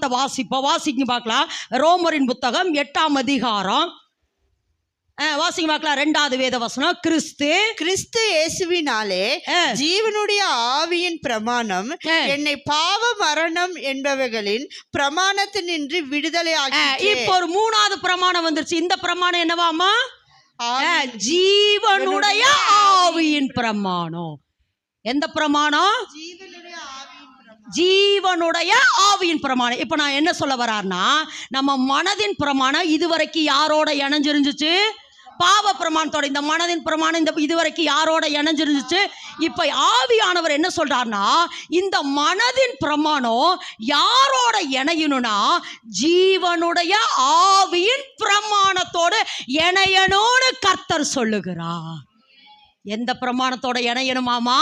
பிரமாணத்தை வாசிப்போம் வாசிங்க பார்க்கலாம். ரோமரின் புத்தகம் எட்டாம் அதிகாரம். வாசிங்க பார்க்கலாம். ரெண்டாவது வேத வசனம் கிறிஸ்து. கிறிஸ்து இயேசுவினாலே. ஜீவனுடைய ஆவியின் பிரமாணம். என்னை பாவ மரணம் என்பவைகளின் பிரமாணத்தினின்று விடுதலை ஆக்கி இப்போ ஒரு மூணாவது பிரமாணம் வந்துருச்சு. இந்த பிரமாணம் என்னவாமா ஜீவனுடைய ஆவியின் பிரமாணம். எந்த பிரமாணம்? ஜீவனுடைய ஆவியின் பிரமாணம். இப்போ நான் என்ன சொல்ல வரார்னா நம்ம மனதின் பிரமாணம் இதுவரைக்கும் யாரோட இணைஞ்சிருந்துச்சு? பாவ பிரமாணத்தோட இந்த மனதின் பிரமாணம் இந்த இதுவரைக்கும் யாரோட இணைஞ்சிருந்துச்சு? இப்போ ஆவியானவர் என்ன சொல்றாருன்னா இந்த மனதின் பிரமாணம் யாரோட இணையணும்னா ஜீவனுடைய ஆவியின் பிரமாணத்தோடு இணையணும்னு கர்த்தர் சொல்லுகிறார். எந்த பிரமாணத்தோட இணையணுமாமா?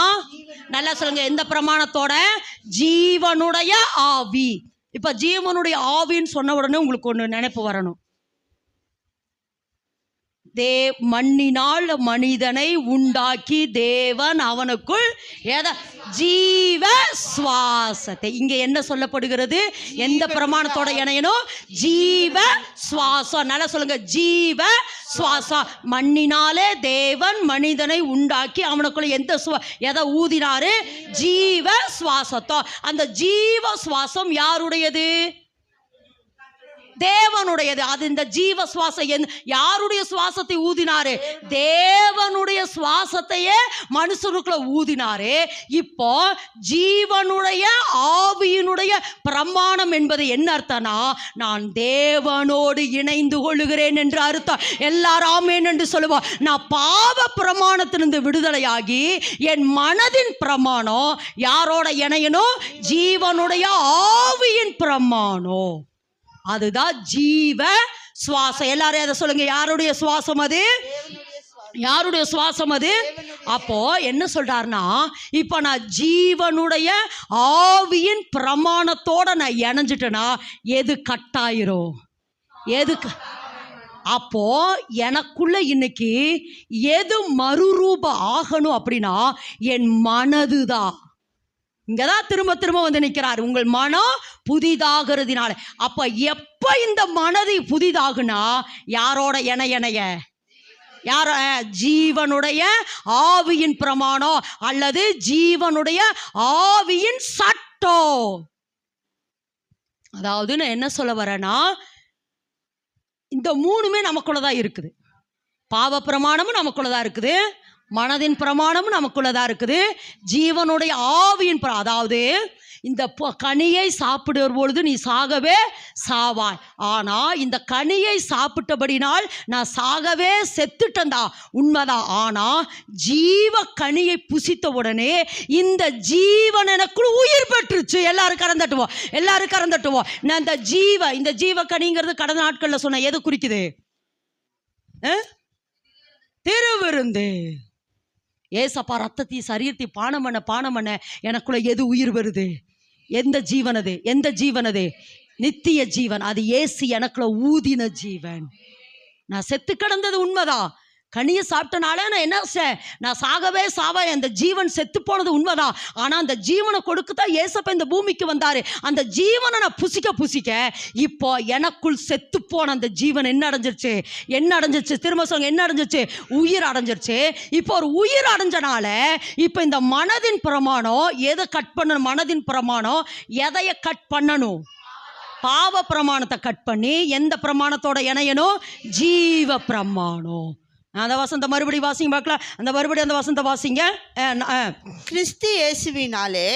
நல்லா சொல்லுங்க எந்த பிரமாணத்தோட? ஜீவனுடைய ஆவி. இப்ப ஜீவனுடைய ஆவின்னு சொன்ன உடனே உங்களுக்கு ஒன்று நினைப்பு வரணும். தே மண்ணினால் மனிதனை உண்டாக்கி தேவன் அவனுக்குள் எதை ஜீவ சுவாசத்தை. இங்கே என்ன சொல்லப்படுகிறது? எந்த பிரமாணத்தோட இணையணும்? ஜீவ சுவாசம். நல்லா சொல்லுங்க. ஜீவ சுவாசம். மண்ணினாலே தேவன் மனிதனை உண்டாக்கி அவனுக்குள்ள எந்த சுவா எதை ஊதினாரு? ஜீவ சுவாசத்தோ. அந்த ஜீவ சுவாசம் யாருடையது? தேவனுடையது. அது இந்த ஜீவ சுவாசம் யாருடைய சுவாசத்தை ஊதினாரு? தேவனுடைய சுவாசத்தையே மனுஷனுக்குள்ள ஊதினாரு. இப்போ ஜீவனுடைய ஆவியினுடைய பிரமாணம் என்பது என்ன அர்த்தம்னா நான் தேவனோடு இணைந்து கொள்ளுகிறேன் என்று அர்த்தம். எல்லாராமேன் என்று சொல்லுவோம் நான் பாவ பிரமாணத்திலிருந்து விடுதலையாகி என் மனதின் பிரமாணம் யாரோட இணையணும்? ஜீவனுடைய ஆவியின் பிரமாணம். அதுதான் ஜீவ சுவாசம். எல்லாரும் அதை சொல்லுங்க? யாருடைய சுவாசம் அது? யாருடைய சுவாசம் அது? அப்போ என்ன சொல்றாருன்னா இப்போ நான் ஜீவனுடைய ஆவியின் பிரமாணத்தோட நான் இணைஞ்சிட்டேன்னா எது கட்டாயிரும் எது அப்போ எனக்குள்ள இன்னைக்கு எது மறுரூபம் ஆகணும் அப்படின்னா என் மனது தான் இங்கே தான் திரும்ப திரும்ப வந்து நிற்கிறார் உங்கள் மனம் புதிதாகிறதுனால. அப்போ எப்போ இந்த மனது புதிதாகுனா யாரோட என இணைய யார ஜீவனுடைய ஆவியின் பிரமாணம் அல்லது ஜீவனுடைய ஆவியின் சட்டம் அதாவது நான் என்ன சொல்ல வரேன்னா இந்த மூணுமே நமக்குள்ளதான் இருக்குது. பாவ பிரமாணமும் நமக்குள்ளதான் இருக்குது. மனதின் பிரமாணமும் நமக்குள்ளதாக இருக்குது. ஜீவனுடைய ஆவியின் பிர- அதாவது இந்த கனியை சாப்பிடுற பொழுது நீ சாகவே சாவாய். ஆனால் இந்த கனியை சாப்பிட்டபடினால் நான் சாகவே செத்துட்டேன்டா. உண்மைதான் ஆனால் ஜீவ கனியை புசித்த உடனே இந்த ஜீவன் எனக்குள் உயிர் பெற்றுச்சு. எல்லாரும் கறந்துட்டுவோம் எல்லாரும் கறந்துட்டுவோம் நான் இந்த ஜீவ இந்த ஜீவ கனிங்கிறது கடந்த நாட்களில் சொன்ன எது குறிக்குது? திருவிருந்து. ஏசப்பா ரத்தத்தை சரீரத்தை பானம் பண்ண பானம் பண்ண எனக்குள்ள எது உயிர் வருது? எந்த ஜீவன் அது எந்த ஜீவன் அது நித்திய ஜீவன். அது ஏசி எனக்குள்ள ஊதின ஜீவன். நான் செத்து கிடந்தது உண்மைதான். கனியை சாப்பிட்டனால நான் என்ன செ- நான் சாகவே சாவேன் அந்த ஜீவன் செத்து போனது உண்மைதான் ஆனால் அந்த ஜீவனை கொடுக்கத்தான் ஏசப்ப இந்த பூமிக்கு வந்தார். அந்த ஜீவனை நான் புசிக்க புசிக்க இப்போ எனக்குள் செத்து போன அந்த ஜீவன் என்ன அடைஞ்சிருச்சு? என்ன அடைஞ்சிருச்சு? திரும்ப சொல்லுங்க என்ன அடைஞ்சிருச்சு? உயிர் அடைஞ்சிருச்சு. இப்போ ஒரு உயிர் அடைஞ்சனால இப்போ இந்த மனதின் பிரமாணம் எதை கட் பண்ணணும்? மனதின் பிரமாணம் எதையை கட் பண்ணணும்? பாவ பிரமாணத்தை கட் பண்ணி எந்த பிரமாணத்தோட இணையணும்? ஜீவ பிரமாணம். அந்த வசந்த மறுபடி வாசிங்க பார்க்கலாம் அந்த மறுபடி அந்த வசந்த வாசிங்க. கிறிஸ்து இயேசுவினாலே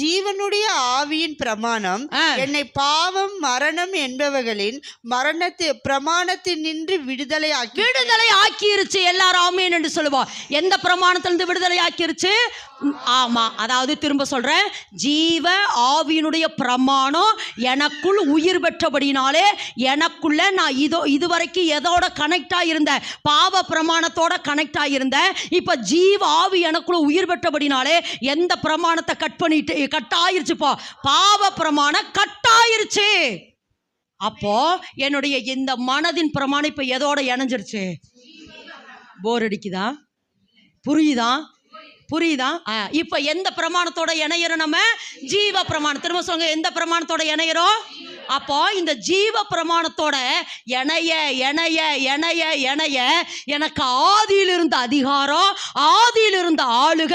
ஜீவனுடைய ஆவியின் பிரமாணம். என்னை பாவம் மரணம் என்பவைகளின் மரணத்து பிரமாணத்தில் நின்று விடுதலை ஆக்கி விடுதலை ஆக்கிருச்சு எல்லாரும் ஆமேன் என்று சொல்லுவோம் எந்த பிரமாணத்திலிருந்து விடுதலை ஆக்கிருச்சு? ம், ஆமா அதாவது திரும்ப சொல்றேன். ஜீவ ஆவியினுடைய பிரமாணம் எனக்குள் உயிர் பெற்றபடினாலே எனக்குள்ள நான் இதோ இதுவரைக்கும் எதோட கனெக்ட் ஆயிருந்தேன் பாவ பிரமாணத்தோட கனெக்ட் ஆகியிருந்த இப்போ ஜீவ ஆவி எனக்குள்ள உயிர் பெற்றபடினாலே எந்த பிரமாணத்தை கட் பண்ணிட்டு கட் ஆயிருச்சுப்போ பாவ பிரமாணம் கட் ஆயிருச்சு அப்போ என்னுடைய இந்த மனதின் பிரமாணம் இப்போ எதோட இணைஞ்சிருச்சு? போர் அடிக்குதா? புரியுதா? புரியுதா? இப்போ எந்த பிரமாணத்தோட இணையிறோம் நம்ம? ஜீவ பிரமாணம். திரும்ப சொல்லுங்க எந்த பிரமாணத்தோட இணையிறோம்? அப்போ இந்த ஜீவ பிரமாணத்தோட இணைய இணைய இணைய இணைய எனக்கு ஆதியில் இருந்த அதிகாரம் ஆதியில் இருந்த ஆளுக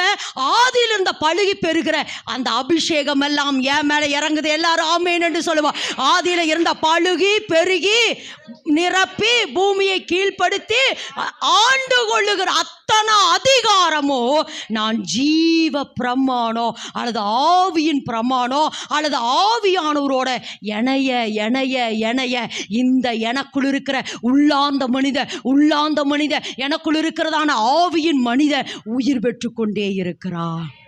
ஆதியில் இருந்த பழுகி பெறுகிற அந்த அபிஷேகம் எல்லாம் என் மேலே இறங்குது. எல்லாரும் ஆமேன் என்று சொல்லுவோம் ஆதியில் இருந்த பழுகி பெருகி நிரப்பி பூமியை கீழ்ப்படுத்தி ஆண்டு கொள்ளுகிற அத்தனை அதிகாரமோ நான் ஜீவ பிரமாணம் அல்லது ஆவியின் பிரமாணம் அல்லது ஆவியானவரோட இணைய எனைய எனைய எனைய இந்த எனக்குள் இருக்கிற உள்ளாந்த மனித உள்ளாந்த மனித எனக்குள் இருக்கிறதான ஆவியின் மனித உயிர் பெற்று கொண்டே இருக்கிறார்.